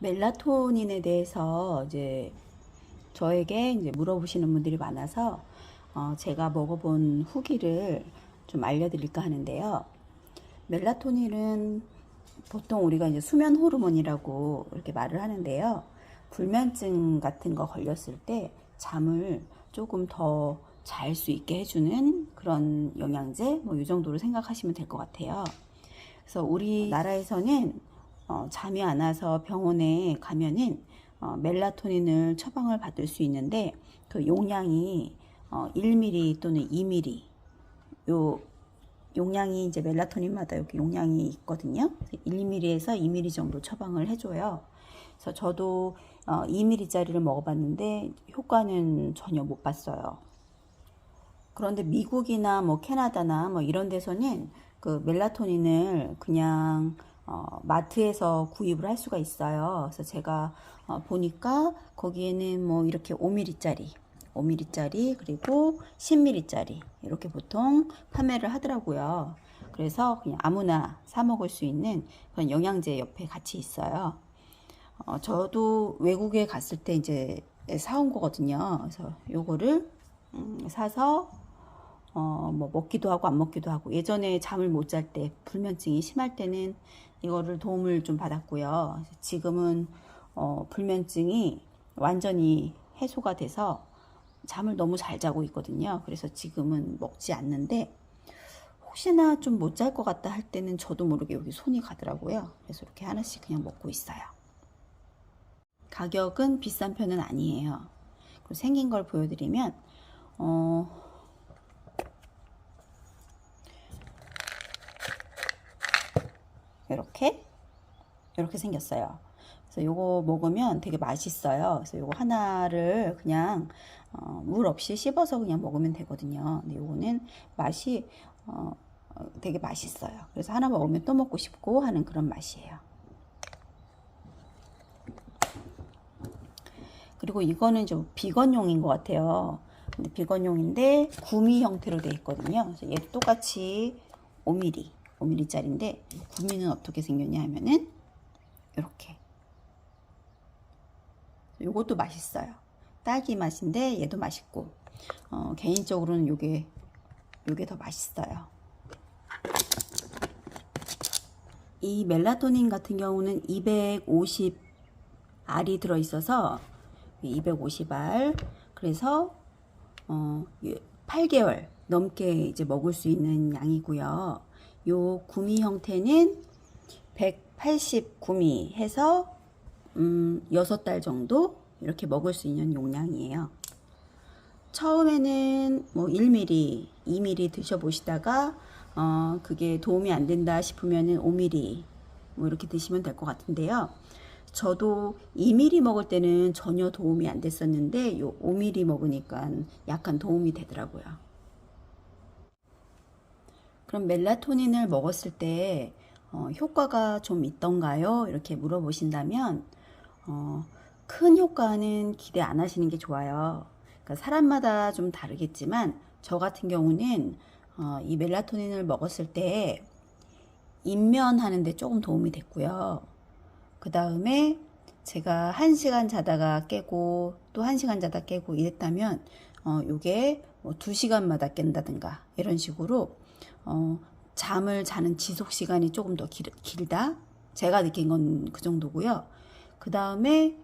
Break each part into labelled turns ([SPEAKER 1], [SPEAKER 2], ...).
[SPEAKER 1] 멜라토닌에 대해서 이제 저에게 이제 물어보시는 분들이 많아서 어, 제가 먹어본 후기를 좀 알려드릴까 하는데요. 멜라토닌은 보통 우리가 이제 수면 호르몬이라고 이렇게 말을 하는데요. 불면증 같은 거 걸렸을 때 잠을 조금 더 잘 수 있게 해주는 그런 영양제 뭐 이 정도로 생각하시면 될 것 같아요. 그래서 우리나라에서는 어, 잠이 안 와서 병원에 가면은 어, 멜라토닌을 처방을 받을 수 있는데 그 용량이 어, 1ml 또는 2ml 요 용량이 이제 멜라토닌마다 여기 용량이 있거든요. 1ml에서 2ml 정도 처방을 해줘요. 그래서 저도 어, 2ml짜리를 먹어봤는데 효과는 전혀 못 봤어요. 그런데 미국이나 뭐 캐나다나 뭐 이런 데서는 그 멜라토닌을 그냥 어, 마트에서 구입을 할 수가 있어요. 그래서 제가 어, 보니까 거기에는 뭐 이렇게 5ml짜리, 5ml짜리 그리고 10ml짜리 이렇게 보통 판매를 하더라고요. 그래서 그냥 아무나 사 먹을 수 있는 그런 영양제 옆에 같이 있어요. 어, 저도 외국에 갔을 때 이제 사온 거거든요. 그래서 요거를 음, 사서 어, 뭐 먹기도 하고 안 먹기도 하고 예전에 잠을 못 잘 때 불면증이 심할 때는 이거를 도움을 좀 받았고요. 지금은 어, 불면증이 완전히 해소가 돼서 잠을 너무 잘 자고 있거든요. 그래서 지금은 먹지 않는데 혹시나 좀 못 잘 것 같다 할 때는 저도 모르게 여기 손이 가더라고요. 그래서 이렇게 하나씩 그냥 먹고 있어요. 가격은 비싼 편은 아니에요. 그리고 생긴 걸 보여드리면 어, 이렇게 이렇게 생겼어요. 그래서 요거 먹으면 되게 맛있어요. 그래서 요거 하나를 그냥 어, 물 없이 씹어서 그냥 먹으면 되거든요. 근데 요거는 맛이 어, 어, 되게 맛있어요. 그래서 하나 먹으면 또 먹고 싶고 하는 그런 맛이에요. 그리고 이거는 좀 비건용인 것 같아요. 근데 비건용인데 구미 형태로 되어 있거든요. 그래서 얘도 똑같이 5mm, 5mm짜리인데 구미는 어떻게 생겼냐 하면은 이렇게. 요것도 맛있어요. 딸기 맛인데 얘도 맛있고 어, 개인적으로는 요게 요게 더 맛있어요. 이 멜라토닌 같은 경우는 250 알이 들어 있어서 250알 그래서 어 8개월 넘게 이제 먹을 수 있는 양이고요. 요 구미 형태는 180 구미 해서 음 6달 정도 이렇게 먹을 수 있는 용량이에요. 처음에는 뭐 1mm, 2mm 드셔보시다가 어 그게 도움이 안 된다 싶으면은 5mm 뭐 이렇게 드시면 될 것 같은데요. 저도 2mm 먹을 때는 전혀 도움이 안 됐었는데 요 5mm 먹으니까 약간 도움이 되더라고요. 그럼 멜라토닌을 먹었을 때 어, 효과가 좀 있던가요? 이렇게 물어보신다면 어, 큰 효과는 기대 안 하시는 게 좋아요. 그러니까 사람마다 좀 다르겠지만 저 같은 경우는 어, 이 멜라토닌을 먹었을 때 인면하는데 조금 도움이 됐고요. 그 다음에 제가 한 시간 자다가 깨고 또한 시간 자다 깨고 이랬다면 어 요게 뭐두 시간마다 깬다든가 이런 식으로 어 잠을 자는 지속 시간이 조금 더 길, 길다 제가 느낀 건 그 정도고요 그 다음에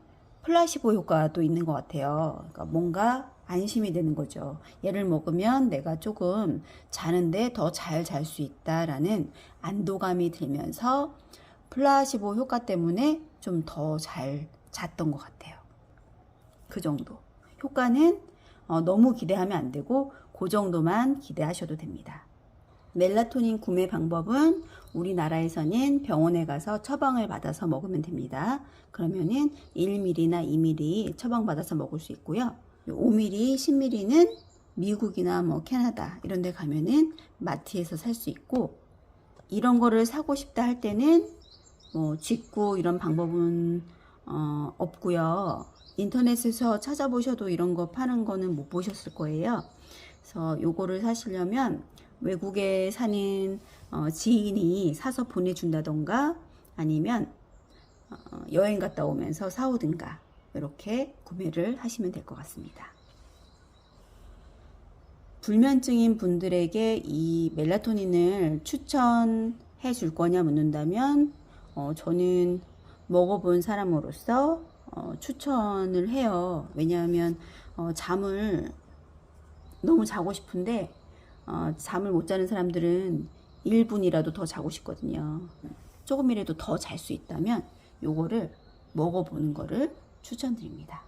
[SPEAKER 1] 플라시보 효과도 있는 것 같아요 그러니까 뭔가 안심이 되는 거죠 얘를 먹으면 내가 조금 자는데 더 잘 잘 수 있다라는 안도감이 들면서 플라시보 효과 때문에 좀 더 잘 잤던 것 같아요. 그 정도. 효과는 어, 너무 기대하면 안 되고 그 정도만 기대하셔도 됩니다. 멜라토닌 구매 방법은 우리나라에서는 병원에 가서 처방을 받아서 먹으면 됩니다. 그러면은 1mm나 2mm 처방받아서 먹을 수 있고요. 5mm, 10mm는 미국이나 뭐 캐나다 이런 데 가면은 마트에서 살 수 있고 이런 거를 사고 싶다 할 때는 뭐 직구 이런 방법은 어, 없고요. 인터넷에서 찾아보셔도 이런 거 파는 거는 못 보셨을 거예요. 그래서 요거를 사시려면 외국에 사는 어, 지인이 사서 보내준다던가 아니면 어, 여행 갔다 오면서 사오든가 이렇게 구매를 하시면 될 것 같습니다. 불면증인 분들에게 이 멜라토닌을 추천해 줄 거냐 묻는다면 어, 저는 먹어본 사람으로서 어, 추천을 해요. 왜냐하면 어, 잠을 너무 자고 싶은데 어, 잠을 못 자는 사람들은 1분이라도 더 자고 싶거든요. 조금이라도 더 잘 수 있다면 요거를 먹어보는 거를 추천드립니다.